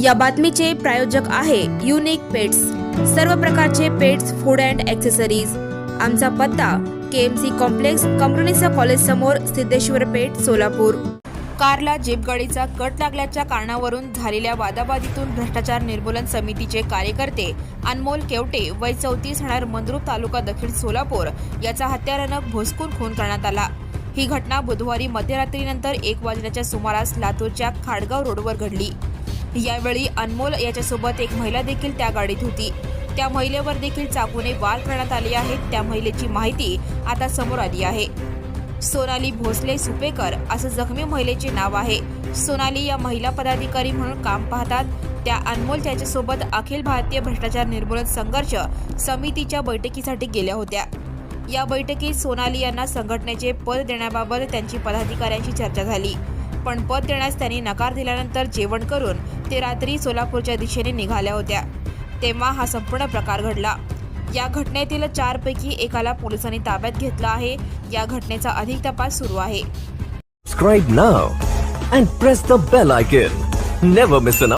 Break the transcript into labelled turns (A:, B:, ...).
A: या बातमीचे प्रायोजक आहे युनिक पेट्स सर्व प्रकारचे पेट्स फूड अँड ॲक्सेसरीज आमचा पत्ता के एम सी कॉम्प्लेक्स कंपनीचा कॉलेज समोर सिद्धेश्वर पेठ सोलापूर. कारला जीप गाडीचा कट लागल्याच्या कारणावरून झालेल्या वादाबादीतून भ्रष्टाचार निर्मूलन समितीचे कार्यकर्ते अनमोल केवटे वय चौतीस राहणार मंद्रुप तालुका दक्षिण सोलापूर याचा हत्यारानं भोसकून खून करण्यात आला. ही घटना बुधवारी मध्यरात्रीनंतर एक वाजण्याच्या सुमारास लातूरच्या खाडगाव रोडवर घडली. यावेळी अनमोल याच्यासोबत एक महिला देखील त्या गाडीत होती. त्या महिलेवर देखील चाकूने वार करण्यात आले आहेत. त्या महिलेची माहिती आता समोर आली आहे. सोनाली भोसले सुपेकर असं जखमी महिलेचे नाव आहे. सोनाली या महिला पदाधिकारी म्हणून काम पाहतात. त्या अनमोल त्याच्यासोबत अखिल भारतीय भ्रष्टाचार निर्मूलन संघर्ष समितीच्या बैठकीसाठी गेल्या होत्या. या बैठकीत सोनाली यांना संघटनेचे पद देण्याबाबत त्यांची पदाधिकाऱ्यांशी चर्चा झाली. पण पद देण्यास त्यांनी नकार दिल्यानंतर जेवण करून ते रात्री सोलापूरच्या दिशेने निघाल्या होत्या. तेव्हा हा संपूर्ण प्रकार घडला. या घटनेतील चारपैकी एकाला पोलिसांनी ताब्यात घेतलं आहे. या घटनेचा अधिक तपास सुरू आहे.
B: Subscribe now and